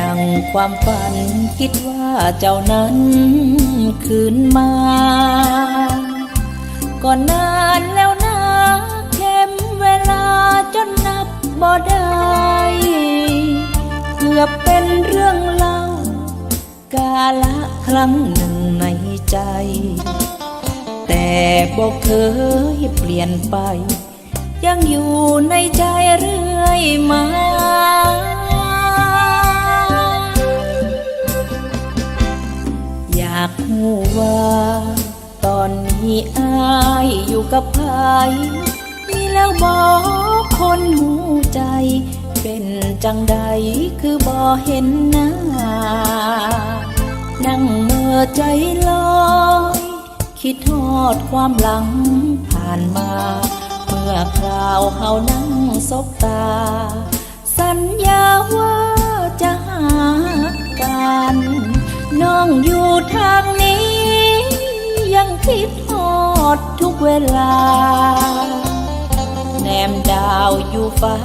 ดังความฝันคิดว่าเจ้านั้นคืนมาก็นานแล้วนะเข็มเวลาจนนับบ่ได้เกือบเป็นเรื่องเล่ากาละครั้งหนึ่งในใจ แต่บอกเคยเปลี่ยนไป ยังอยู่ในใจเรื่อยมา ว่า ตอนนี้อายอยู่กับใครมีแล้วบอกคนหูใจ เป็นจังใดคือบ่เห็นหน้า นั่งเมื่อใจลอยคิดทอดความหลังผ่านมา เมื่อคราวเฮานั่งสบตา สัญญาว่าจะหากัน น้องอยู่ทางนี้ยัง คิดทอดทุกเวลา แนมดาวอยู่ฟ้า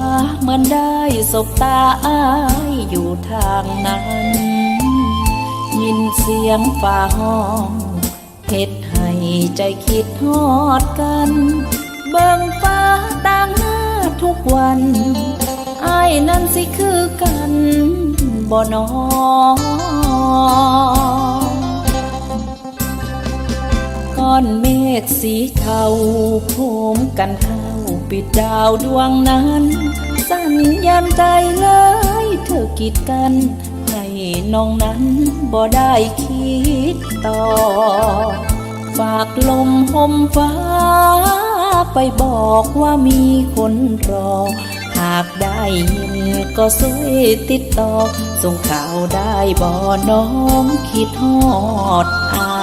เหมือนได้สบตาอายอยู่ทางนั้น ยินเสียงฝ่าห้องเฮ็ดให้ใจคิดฮอดกัน เบิ่งฟ้าต่างหน้าทุกวันอายนั่นสิคือกันบ่นอ อนเมฆสีเทาโผมกันเข้าปิดดาวดวงนั้น สัญญาณใจเลยเธอกีดกัน ให้น้องนั้นบ่ได้คิดต่อ ฝากลมหมฟ้า ไปบอกว่ามีคนรอ หากได้ยินก็ช่วยติดต่อ ส่งข่าวได้บ่น้องคิดฮอดอา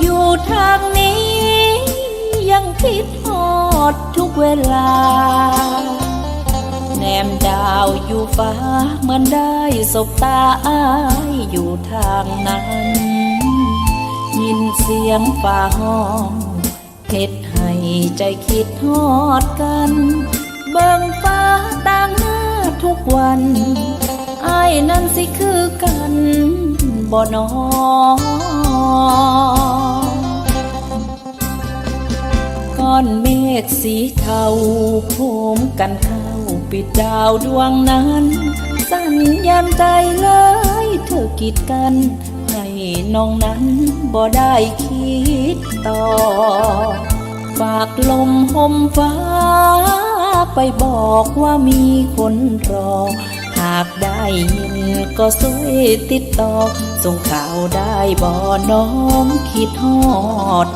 อยู่ทางนี้ ยังคิดฮอดทุกเวลา แนมดาวอยู่ฟ้าเหมือนได้สบตาอายอยู่ทางนั้น ยินเสียงฝ่าห้องเฮ็ดให้ใจคิดฮอดกัน เบิ่งฟ้าต่างหน้าทุกวันอายนั่นสิคือกันบ่นอ อนเมฆสีเทาโผมกันเข้าปิดดาวดวงนั้น สัญญาณใจเลยเธอกีดกัน ให้น้องนั้นบ่ได้คิดต่อ ฝากลมห่มฟ้า ไปบอกว่ามีคนรอ หากได้ยินก็ช่วยติดต่อ ส่งข่าวได้บ่น้องคิดฮอด